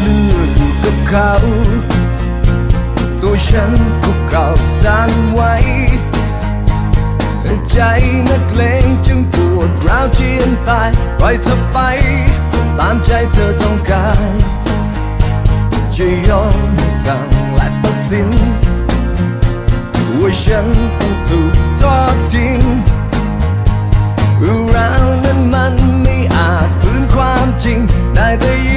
เลือกอยู่กับเขา ตัวฉันก็เก่าสร้างไว้ใจนักเลงจึงปวดร้าวเจียนไปปล่อยเธอไป ตามใจเธอต้องการจะยอมสั่งและตัดสินว่าฉันต้องถูกทอดทิ้งรื่าวนั้นมันไม่อาจฝืนความจริงได้ไต่